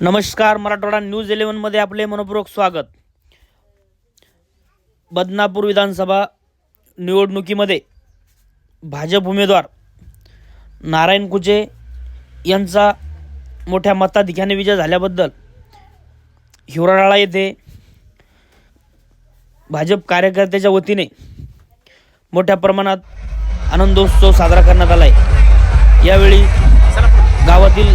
नमस्कार मराठवाडा न्यूज इलेव्हनमध्ये आपले मनपूर्वक स्वागत. बदनापूर विधानसभा निवडणुकीमध्ये भाजप उमेदवार नारायण कुचे यांचा मोठ्या मताधिक्याने विजय झाल्याबद्दल हिवराळा येथे भाजप कार्यकर्त्याच्या वतीने मोठ्या प्रमाणात आनंदोत्सव साजरा करण्यात आला आहे यावेळी गावातील